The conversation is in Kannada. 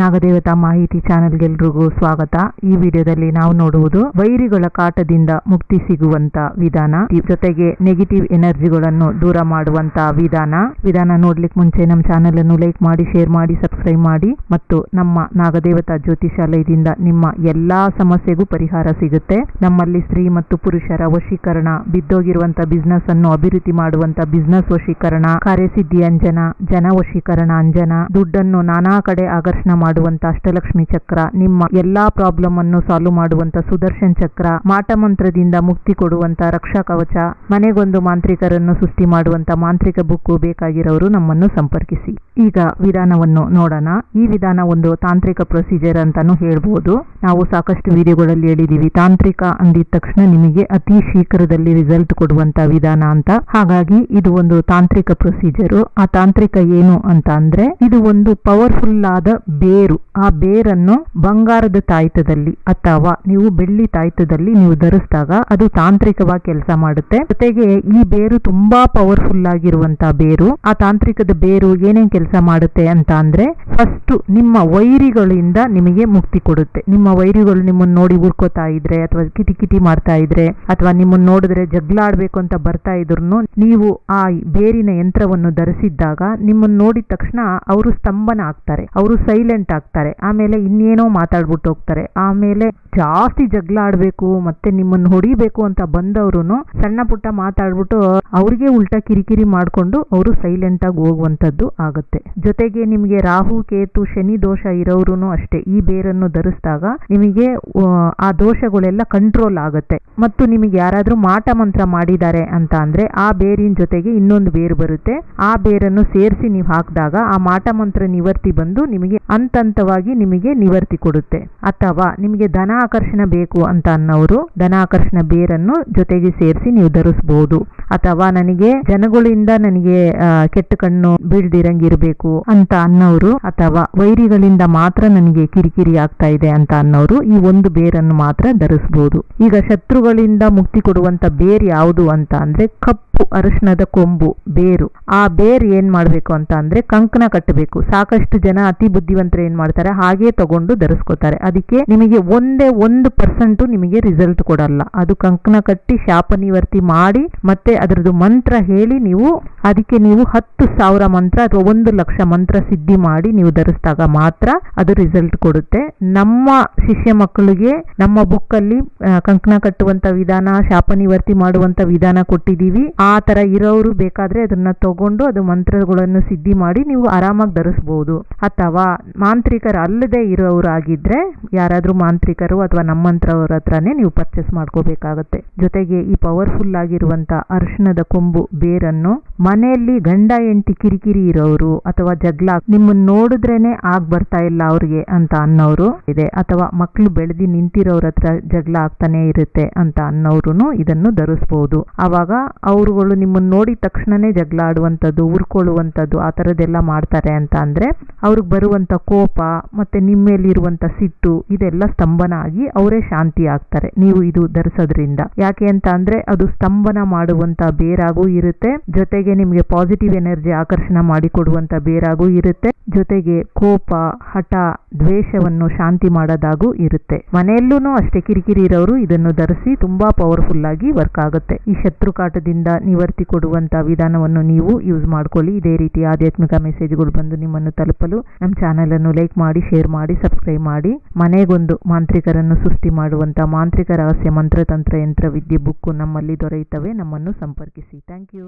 ನಾಗದೇವತಾ ಮಾಹಿತಿ ಚಾನೆಲ್ಗೆಲ್ರಿಗೂ ಸ್ವಾಗತ. ಈ ವಿಡಿಯೋದಲ್ಲಿ ನಾವು ನೋಡುವುದು ವೈರಿಗಳ ಕಾಟದಿಂದ ಮುಕ್ತಿ ಸಿಗುವಂತ ವಿಧಾನ. ಜೊತೆಗೆ ನೆಗೆಟಿವ್ ಎನರ್ಜಿಗಳನ್ನು ದೂರ ಮಾಡುವಂತ ವಿಧಾನ. ವಿಧಾನ ನೋಡ್ಲಿಕ್ಕೆ ಮುಂಚೆ ನಮ್ಮ ಚಾನೆಲ್ ಅನ್ನು ಲೈಕ್ ಮಾಡಿ ಶೇರ್ ಮಾಡಿ ಸಬ್ಸ್ಕ್ರೈಬ್ ಮಾಡಿ ಮತ್ತು ನಮ್ಮ ನಾಗದೇವತಾ ಜ್ಯೋತಿಷಾಲಯದಿಂದ ನಿಮ್ಮ ಎಲ್ಲಾ ಸಮಸ್ಯೆಗೂ ಪರಿಹಾರ ಸಿಗುತ್ತೆ. ನಮ್ಮಲ್ಲಿ ಸ್ತ್ರೀ ಮತ್ತು ಪುರುಷರ ವಶೀಕರಣ, ಬಿದ್ದೋಗಿರುವಂತ ಬಿಸ್ನೆಸ್ ಅನ್ನು ಅಭಿವೃದ್ಧಿ ಮಾಡುವಂತ ಬಿಸ್ನೆಸ್ ವಶೀಕರಣ, ಕಾರ್ಯಸಿದ್ಧಿ ಅಂಜನ, ಜನ ವಶೀಕರಣ ಅಂಜನ, ದುಡ್ಡನ್ನು ನಾನಾ ಕಡೆ ಆಕರ್ಷಣ ಮಾಡುವಂತ ಅಷ್ಟಲಕ್ಷ್ಮಿ ಚಕ್ರ, ನಿಮ್ಮ ಎಲ್ಲಾ ಪ್ರಾಬ್ಲಮ್ ಅನ್ನು ಸಾಲ್ವ್ ಮಾಡುವಂತ ಸುದರ್ಶನ್ ಚಕ್ರ, ಮಾಟ ಮಂತ್ರದಿಂದ ಮುಕ್ತಿ ಕೊಡುವಂತ ರಕ್ಷಾ ಕವಚ, ಮನೆಗೊಂದು ಮಾಂತ್ರಿಕರನ್ನು ಸೃಷ್ಟಿ ಮಾಡುವಂತ ಮಾಂತ್ರಿಕ ಬುಕ್ಕು ಬೇಕಾಗಿರೋರು ನಮ್ಮನ್ನು ಸಂಪರ್ಕಿಸಿ. ಈಗ ವಿಧಾನವನ್ನು ನೋಡೋಣ. ಈ ವಿಧಾನ ಒಂದು ತಾಂತ್ರಿಕ ಪ್ರೊಸೀಜರ್ ಅಂತಾನು ಹೇಳ್ಬೋದು. ನಾವು ಸಾಕಷ್ಟು ವಿಡಿಯೋಗಳಲ್ಲಿ ಹೇಳಿದೀವಿ. ತಾಂತ್ರಿಕ ಅಂದಿದ ತಕ್ಷಣ ನಿಮಗೆ ಅತಿ ಶೀಘ್ರದಲ್ಲಿ ರಿಸಲ್ಟ್ ಕೊಡುವಂತ ವಿಧಾನ ಅಂತ. ಹಾಗಾಗಿ ಇದು ಒಂದು ತಾಂತ್ರಿಕ ಪ್ರೊಸೀಜರ್ ಆ ತಾಂತ್ರಿಕ ಏನು ಅಂತ ಅಂದ್ರೆ, ಇದು ಒಂದು ಪವರ್ಫುಲ್ ಆದ ಆ ಬೇರನ್ನು ಬಂಗಾರದ ತಾಯ್ತದಲ್ಲಿ ಅಥವಾ ನೀವು ಬೆಳ್ಳಿ ತಾಯ್ತದಲ್ಲಿ ನೀವು ಧರಿಸಿದಾಗ ಅದು ತಾಂತ್ರಿಕವಾಗಿ ಕೆಲಸ ಮಾಡುತ್ತೆ. ಜೊತೆಗೆ ಈ ಬೇರು ತುಂಬಾ ಪವರ್ಫುಲ್ ಆಗಿರುವಂತಹ ಬೇರು. ಆ ತಾಂತ್ರಿಕದ ಬೇರು ಏನೇನ್ ಕೆಲಸ ಮಾಡುತ್ತೆ ಅಂತ ಅಂದ್ರೆ ಫಸ್ಟ್ ನಿಮ್ಮ ವೈರಿಗಳಿಂದ ನಿಮಗೆ ಮುಕ್ತಿ ಕೊಡುತ್ತೆ. ನಿಮ್ಮ ವೈರಿಗಳು ನಿಮ್ಮನ್ನ ನೋಡಿ ಉರ್ಕೋತಾ ಇದ್ರೆ ಅಥವಾ ಕಿಟಿ ಕಿಟಿ ಮಾಡ್ತಾ ಇದ್ರೆ ಅಥವಾ ನಿಮ್ಮನ್ನ ನೋಡಿದ್ರೆ ಜಗ್ಲಾಡ್ಬೇಕು ಅಂತ ಬರ್ತಾ ಇದ್ರು ನೀವು ಆ ಬೇರಿನ ಯಂತ್ರವನ್ನು ಧರಿಸಿದ್ದಾಗ ನಿಮ್ಮನ್ನ ನೋಡಿದ ತಕ್ಷಣ ಅವರು ಸ್ತಂಭನ ಆಗ್ತಾರೆ ಅವರು ಸೈಲೆಂಟ್ ಆಗ್ತಾರೆ. ಆಮೇಲೆ ಇನ್ನೇನೋ ಮಾತಾಡ್ಬಿಟ್ಟು ಹೋಗ್ತಾರೆ. ಆಮೇಲೆ ಜಾಸ್ತಿ ಜಗಳ ಆಡ್ಬೇಕು ಮತ್ತೆ ನಿಮ್ಮನ್ನ ಹೊಡಿಬೇಕು ಅಂತ ಬಂದವರು ಸಣ್ಣ ಪುಟ್ಟ ಮಾತಾಡ್ಬಿಟ್ಟು ಅವ್ರಿಗೆ ಉಲ್ಟಾ ಕಿರಿಕಿರಿ ಮಾಡ್ಕೊಂಡು ಅವರು ಸೈಲೆಂಟ್ ಆಗಿ ಹೋಗುವಂತದ್ದು ಆಗುತ್ತೆ. ಜೊತೆಗೆ ನಿಮಗೆ ರಾಹು ಕೇತು ಶನಿ ದೋಷ ಇರೋರು ಅಷ್ಟೇ. ಈ ಬೇರನ್ನು ಧರಿಸಿದಾಗ ನಿಮಗೆ ಆ, ಆ ದೋಷಗಳೆಲ್ಲ ಕಂಟ್ರೋಲ್ ಆಗುತ್ತೆ. ಮತ್ತು ನಿಮಗೆ ಯಾರಾದ್ರೂ ಮಾಟ ಮಂತ್ರ ಮಾಡಿದ್ದಾರೆ ಅಂತ ಅಂದ್ರೆ ಆ ಬೇರಿನ ಜೊತೆಗೆ ಇನ್ನೊಂದು ಬೇರು ಬರುತ್ತೆ. ಆ ಬೇರನ್ನು ಸೇರಿಸಿ ನೀವು ಹಾಕಿದಾಗ ಆ ಮಾಟ ಮಂತ್ರ ನಿವರ್ತಿ ಬಂದು ನಿಮಗೆ ಹಂತವಾಗಿ ನಿಮಗೆ ನಿವರ್ತಿ ಕೊಡುತ್ತೆ. ಅಥವಾ ನಿಮಗೆ ಧನ ಆಕರ್ಷಣೆ ಬೇಕು ಅಂತ ಅನ್ನೋರು ಧನ ಆಕರ್ಷಣೆ ಬೇರನ್ನು ಜೊತೆಗೆ ಸೇರಿಸಿ ನೀವು ಧರಿಸಬಹುದು ಅಥವಾ ನನಗೆ ಜನಗಳಿಂದ ನನಗೆ ಕೆಟ್ಟ ಕಣ್ಣು ಬೀಳ್ದಿರಂಗಿರ್ಬೇಕು ಅಂತ ಅನ್ನೋರು ಅಥವಾ ವೈರಿಗಳಿಂದ ಮಾತ್ರ ನನಗೆ ಕಿರಿಕಿರಿ ಆಗ್ತಾ ಇದೆ ಅಂತ ಅನ್ನೋರು ಈ ಒಂದು ಬೇರನ್ನು ಮಾತ್ರ ಧರಿಸಬಹುದು ಈಗ ಶತ್ರುಗಳಿಂದ ಮುಕ್ತಿ ಕೊಡುವಂತ ಬೇರ್ ಯಾವುದು ಅಂತ ಅಂದ್ರೆ ಕಪ್ಪು ಅರಶಿನದ ಕೊಂಬು, ಬೇರು. ಆ ಬೇರ್ ಏನ್ ಮಾಡ್ಬೇಕು ಅಂತ ಅಂದ್ರೆ ಕಂಕಣ ಕಟ್ಟಬೇಕು. ಸಾಕಷ್ಟು ಜನ ಅತಿ ಬುದ್ಧಿವಂತರು ಏನ್ ಮಾಡ್ತಾರೆ, ಹಾಗೆ ತಗೊಂಡು ಧರಿಸ್ಕೋತಾರೆ. ಅದಕ್ಕೆ ನಿಮಗೆ ಒಂದೇ ಒಂದು ಪರ್ಸೆಂಟ್ ನಿಮಗೆ ರಿಸಲ್ಟ್ ಕೊಡಲ್ಲ. ಅದು ಕಂಕಣ ಕಟ್ಟಿ ಶಾಪ ನಿವರ್ತಿ ಮಾಡಿ ಮತ್ತೆ ಅದರದ್ದು ಮಂತ್ರ ಹೇಳಿ ನೀವು ಅದಕ್ಕೆ ನೀವು ಹತ್ತು ಸಾವಿರ ಮಂತ್ರ ಅಥವಾ ಒಂದು ಲಕ್ಷ ಮಂತ್ರ ಸಿದ್ಧಿ ಮಾಡಿ ನೀವು ಧರಿಸಿದಾಗ ಮಾತ್ರ ಅದು ರಿಸಲ್ಟ್ ಕೊಡುತ್ತೆ. ನಮ್ಮ ಶಿಷ್ಯ ಮಕ್ಕಳಿಗೆ ನಮ್ಮ ಬುಕ್ ಅಲ್ಲಿ ಕಂಕಣ ಕಟ್ಟುವಂತ ವಿಧಾನ, ಶಾಪ ನಿವರ್ತಿ ಮಾಡುವಂತ ವಿಧಾನ ಕೊಟ್ಟಿದೀವಿ ಆ ತರ ಇರೋರು ಬೇಕಾದ್ರೆ ಅದನ್ನ ತಗೊಂಡು ಅದು ಮಂತ್ರಗಳನ್ನು ಸಿದ್ಧಿ ಮಾಡಿ ನೀವು ಆರಾಮಾಗಿ ಧರಿಸಬಹುದು ಅಥವಾ ಮಾಂತ್ರಿಕರು ಅಲ್ಲದೆ ಇರೋರು ಆಗಿದ್ರೆ ಯಾರಾದ್ರೂ ಮಾಂತ್ರಿಕರು ಅಥವಾ ನಮ್ಮಂತ್ರವ್ರ ಹತ್ರನೇ ನೀವು ಪರ್ಚೇಸ್ ಮಾಡ್ಕೋಬೇಕಾಗತ್ತೆ. ಜೊತೆಗೆ ಈ ಪವರ್ಫುಲ್ ಆಗಿರುವಂತ ಅರಿಶಿಣದ ಕೊಂಬು ಬೇರನ್ನು ಮನೆಯಲ್ಲಿ ಗಂಡ ಎಂಟಿ ಕಿರಿಕಿರಿ ಇರೋರು ಅಥವಾ ಜಗ್ಲ ನಿಮ್ಮನ್ನ ನೋಡಿದ್ರೇನೆ ಆಗ್ ಬರ್ತಾ ಇಲ್ಲ ಅವ್ರಿಗೆ ಅಂತ ಅನ್ನೋರು ಇದೆ. ಅಥವಾ ಮಕ್ಕಳು ಬೆಳೆದಿ ನಿಂತಿರೋರ ಹತ್ರ ಜಗಳ ಆಗ್ತಾನೆ ಇರುತ್ತೆ ಅಂತ ಅನ್ನೋರು ಇದನ್ನು ಧರಿಸ್ಬೋದು. ಅವಾಗ ಅವರುಗಳು ನಿಮ್ಮನ್ನ ನೋಡಿದ ತಕ್ಷಣನೇ ಜಗಳ ಆಡುವಂಥದ್ದು, ಉರ್ಕೊಳ್ಳುವಂಥದ್ದು ಆ ಥರದ್ದೆಲ್ಲ ಮಾಡ್ತಾರೆ ಅಂತ ಅಂದ್ರೆ ಅವ್ರಿಗೆ ಬರುವಂತ ಕೋಪ ಮತ್ತೆ ನಿಮ್ಮ ಮೇಲಿರುವಂತ ಸಿಟ್ಟು ಇದೆಲ್ಲ ಸ್ತಂಭನ ಆಗಿ ಅವರೇ ಶಾಂತಿ ಆಗ್ತಾರೆ. ನೀವು ಇದು ಧರಿಸೋದ್ರಿಂದ. ಯಾಕೆ ಅಂತ ಅಂದ್ರೆ ಅದು ಸ್ತಂಭನ ಮಾಡುವಂತ ಬೇರಾಗೂ ಇರುತ್ತೆ. ಜೊತೆಗೆ ನಿಮಗೆ ಪಾಸಿಟಿವ್ ಎನರ್ಜಿ ಆಕರ್ಷಣೆ ಮಾಡಿಕೊಡುವಂತ ಬೇರಾಗೂ ಇರುತ್ತೆ. ಜೊತೆಗೆ ಕೋಪ, ಹಠ, ದ್ವೇಷವನ್ನು ಶಾಂತಿ ಮಾಡೋದಾಗೂ ಇರುತ್ತೆ. ಮನೆಯಲ್ಲೂ ಅಷ್ಟೇ ಕಿರಿಕಿರಿ ಇರೋರು ಇದನ್ನು ಧರಿಸಿ ತುಂಬಾ ಪವರ್ಫುಲ್ ಆಗಿ ವರ್ಕ್ ಆಗುತ್ತೆ. ಈ ಶತ್ರು ಕಾಟದಿಂದ ನಿವರ್ತಿ ಕೊಡುವಂತ ವಿಧಾನವನ್ನು ನೀವು ಯೂಸ್ ಮಾಡ್ಕೊಳ್ಳಿ. ಇದೇ ರೀತಿ ಆಧ್ಯಾತ್ಮಿಕ ಮೆಸೇಜ್ಗಳು ಬಂದು ನಿಮ್ಮನ್ನು ತಲುಪಲು ನಮ್ಮ ಚಾನೆಲ್ ಅನ್ನು ಲೈಕ್ ಮಾಡಿ ಶೇರ್ ಮಾಡಿ ಸಬ್ಸ್ಕ್ರೈಬ್ ಮಾಡಿ. ಮನೆಗೊಂದು ಮಾಂತ್ರಿಕರನ್ನು ಸೃಷ್ಟಿ ಮಾಡುವಂತ ಮಾಂತ್ರಿಕ ರಹಸ್ಯ ಮಂತ್ರತಂತ್ರ ಯಂತ್ರ ವಿದ್ಯೆ ಬುಕ್ಕು ನಮ್ಮಲ್ಲಿ ದೊರೆಯುತ್ತವೆ. ನಮ್ಮನ್ನು ಸಂಪರ್ಕಿಸಿ ಥ್ಯಾಂಕ್ ಯು